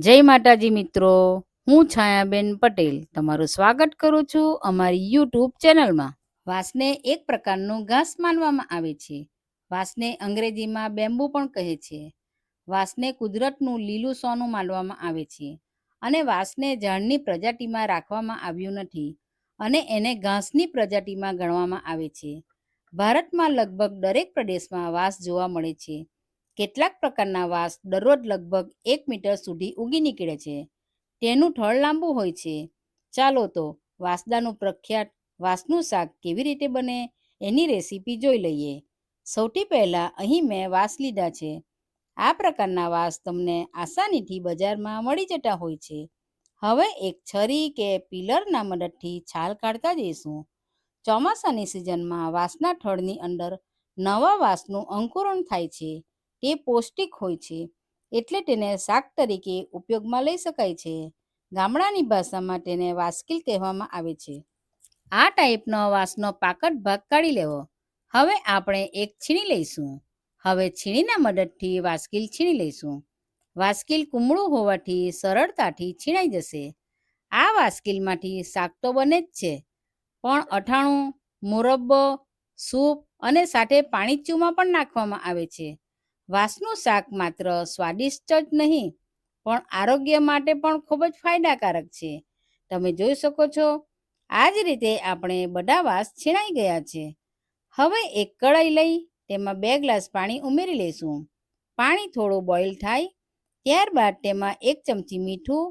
જય માતાજી મિત્રો, હું છાયાબેન પટેલ તમારું સ્વાગત કરું છું અમારી યુટ્યુબ ચેનલમાં. વાંસને એક પ્રકારનું ઘાસ માનવામાં આવે છે. વાંસને અંગ્રેજીમાં બેમ્બુ પણ કહે છે. વાંસને કુદરતનું લીલું સોનું માનવામાં આવે છે અને વાંસને ઝાડની પ્રજાતિમાં રાખવામાં આવ્યું નથી અને એને ઘાસની પ્રજાતિમાં ગણવામાં આવે છે. ભારતમાં લગભગ દરેક પ્રદેશમાં વાંસ જોવા મળે છે. કેટલાક પ્રકારના વાસ દરરોજ લગભગ એક મીટર સુધી ઉગી નીકળે છે. તેનું થળ લાંબુ હોય છે. ચાલો તો વાસદાનું પ્રખ્યાત વાસનું શાક કેવી રીતે બને એની રેસીપી જોઈ લઈએ. સૌથી પહેલાં અહીં મેં વાસ લીધા છે. આ પ્રકારના વાસ તમને આસાનીથી બજારમાં મળી જતા હોય છે. હવે એક છરી કે પિલરના મદદથી છાલ કાઢતા જઈશું. ચોમાસાની સિઝનમાં વાસના થળની અંદર નવા વાસનું અંકુરણ થાય છે. તે પૌષ્ટિક હોય છે, એટલે તેને શાક તરીકે ઉપયોગમાં લઈ શકાય છે. ગામડાની ભાષામાં તેને વાસ્કિલ કહેવામાં આવે છે. આ ટાઈપનો વાસનો પાકટ ભાગ કાઢી લેવો. હવે આપણે એક છીણી લઈશું. હવે છીણીના મદદથી વાસ્કિલ છીણી લઈશું. વાસ્કિલ કુમળું હોવાથી સરળતાથી છીણાઈ જશે. આ વાસ્કિલમાંથી શાક તો બને જ છે, પણ અઠાણું મુરબ્બો, સૂપ અને સાથે પાણીચ્યુમાં પણ નાખવામાં આવે છે. વાંસનું શાક માત્ર સ્વાદિષ્ટ જ નહીં, પણ આરોગ્ય માટે પણ ખૂબ જ ફાયદાકારક છે. તમે જોઈ શકો છો આ જ રીતે આપણે બધા વાસ છીણાઈ ગયા છે. હવે એક કઢાઈ લઈ, તેમાં બે ગ્લાસ પાણી ઉમેરી લઈશું. પાણી થોડું બોઇલ થાય, ત્યારબાદ તેમાં એક ચમચી મીઠું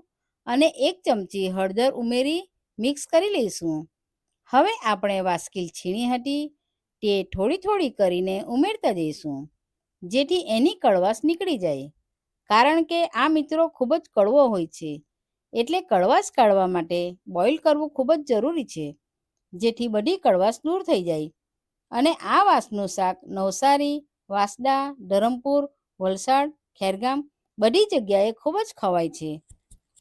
અને એક ચમચી હળદર ઉમેરી મિક્સ કરી લઈશું. હવે આપણે વાસ્કીલ છીણી હતી, તે થોડી થોડી કરીને ઉમેરતા જઈશું. જેથી એની કડવાશ નીકળી જાય. કારણ કે આ મિત્રો ખૂબ જ કડવો હોય છે. એટલે કડવાશ કાઢવા માટે બોઇલ કરવું ખૂબ જ જરૂરી છે. જેથી બધી કડવાશ દૂર થઈ જાય. અને આ વાંસનું શાક નવસારી, વાંસદા, ધરમપુર, વલસાડ, ખેરગામ બધી જગ્યાએ ખૂબ જ ખવાય છે.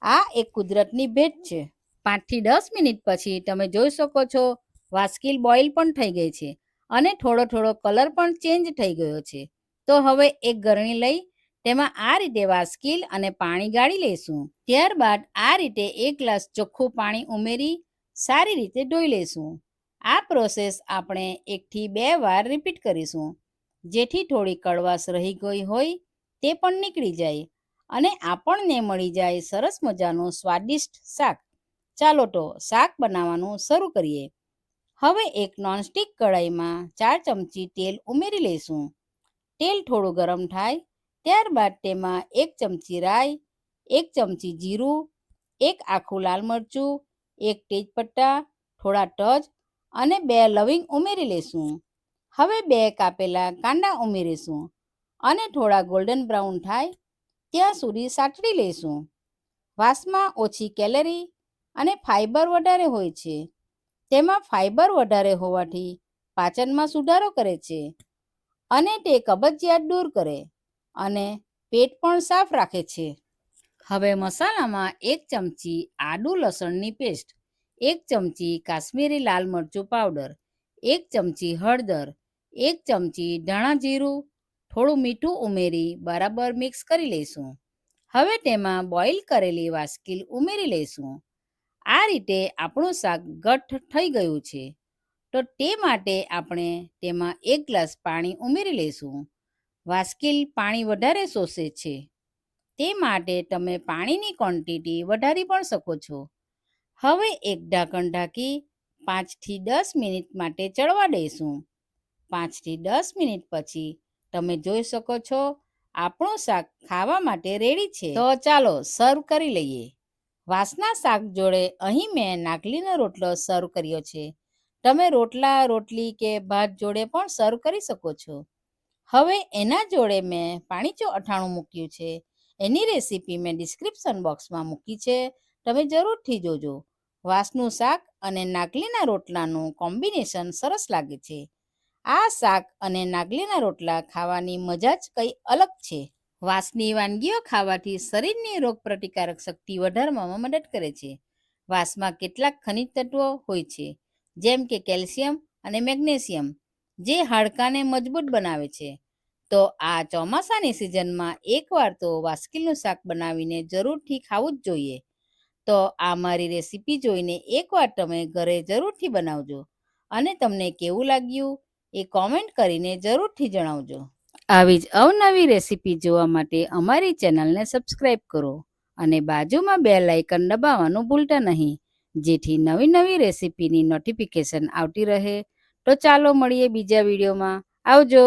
આ એક કુદરતની ભેટ છે. પાંચથી દસ મિનિટ પછી તમે જોઈ શકો છો વાસકીલ બોઇલ પણ થઈ ગઈ છે. અને થોડો થોડો કલર પણ ચેન્જ થઈ ગયો છે. તો હવે એક ગરણી લઈ, તેમાં આ રીતે વાસ્કીલ અને પાણી ગાળી લઈશું. ત્યારબાદ આ રીતે એક ગ્લાસ ચોખ્ખું પાણી ઉમેરી, સારી રીતે ધોઈ લઈશું. આ પ્રોસેસ આપણે એકથી બે વાર રિપીટ કરીશું. જેથી થોડી કડવાશ રહી ગઈ હોય, તે પણ નીકળી જાય અને આપણને મળી જાય સરસ મજાનું સ્વાદિષ્ટ શાક. ચાલો તો શાક બનાવવાનું શરૂ કરીએ. હવે એક નોનસ્ટિક કઢાઈમાં ચાર ચમચી તેલ ઉમેરી લઈશું. તેલ થોડું ગરમ થાય, ત્યારબાદ તેમાં એક ચમચી રાઈ, એક ચમચી જીરું, એક આખું લાલ મરચું, એક તેજપત્તા, થોડા ટચ અને બે લવિંગ ઉમેરી લઈશું હવે બે કાપેલા કાંદા ઉમેરીશું અને થોડા ગોલ્ડન બ્રાઉન થાય ત્યાં સુધી સાટડી લઈશું વાસમાં ઓછી કેલરી અને ફાઇબર વધારે હોય છે. તેમાં ફાઇબર વધારે હોવાથી પાચનમાં સુધારો કરે છે. અને તે કબજિયાત દૂર કરે અને પેટ પણ સાફ રાખે છે. હવે મસાલામાં એક ચમચી આદુ લસણની પેસ્ટ, એક ચમચી કાશ્મીરી લાલ મરચું પાવડર, એક ચમચી હળદર, એક ચમચી ધાણા જીરું, થોડું મીઠું ઉમેરી બરાબર મિક્સ કરી લઈશું. હવે તેમાં બોઇલ કરેલી વાસ્કીલ ઉમેરી લઈશું. આ રીતે આપણું શાક ગઠ થઈ ગયું છે. તો તે માટે આપણે તેમાં એક ગ્લાસ પાણી ઉમેરી લઈશું. વાસ્કીલ પાણી વધારે શોષે છે. તે માટે તમે પાણીની ક્વોન્ટિટી વધારી પણ શકો છો. હવે એક ઢાંકણ ઢાંકી પાંચથી દસ મિનિટ માટે ચડવા દઈશું. પાંચથી દસ મિનિટ પછી તમે જોઈ શકો છો આપણું શાક ખાવા માટે રેડી છે. તો ચાલો સર્વ કરી લઈએ. વાસના શાક જોડે અહીં મેં નાગલીનો રોટલો સર્વ કર્યો છે. તમે રોટલા, રોટલી કે ભાત જોડે પણ સર્વ કરી શકો છો. હવે એના જોડે મેં પાણીચો અઠાણું મૂક્યું છે. એની રેસીપી મેં ડિસ્ક્રિપ્શન બોક્સમાં મૂકી છે. તમે જરૂરથી જોજો. વાસનું શાક અને નાગલીના રોટલાનું કોમ્બિનેશન સરસ લાગે છે. આ શાક અને નાગલીના રોટલા ખાવાની મજા જ કંઈ અલગ છે. વાસની વાનગીઓ ખાવાથી શરીરની રોગ પ્રતિકારક શક્તિ વધારવામાં મદદ કરે છે. વાસમાં કેટલાક ખનિજ તત્વો હોય છે. જેમ કે કેલ્શિયમ અને મેગ્નેશિયમ, જે હાડકાને મજબૂત બનાવે છે. તો આ ચોમાસાની સિઝનમાં એકવાર તો વાસ્કીલનું શાક બનાવીને જરૂરથી ખાવું જ જોઈએ. તો આ મારી રેસીપી જોઈને એકવાર તમે ઘરે જરૂરથી બનાવજો અને તમને કેવું લાગ્યું એ કોમેન્ટ કરીને જરૂરથી જણાવજો. આવી જ અવનવી રેસીપી જોવા માટે અમારી ચેનલને સબસ્ક્રાઈબ કરો અને બાજુમાં બે લાઇકન દબાવવાનું ભૂલતા નહીં. જેથી નવી નવી રેસીપીની નોટિફિકેશન આવતી રહે. તો ચાલો મળીએ બીજા વિડીયોમાં. આવજો!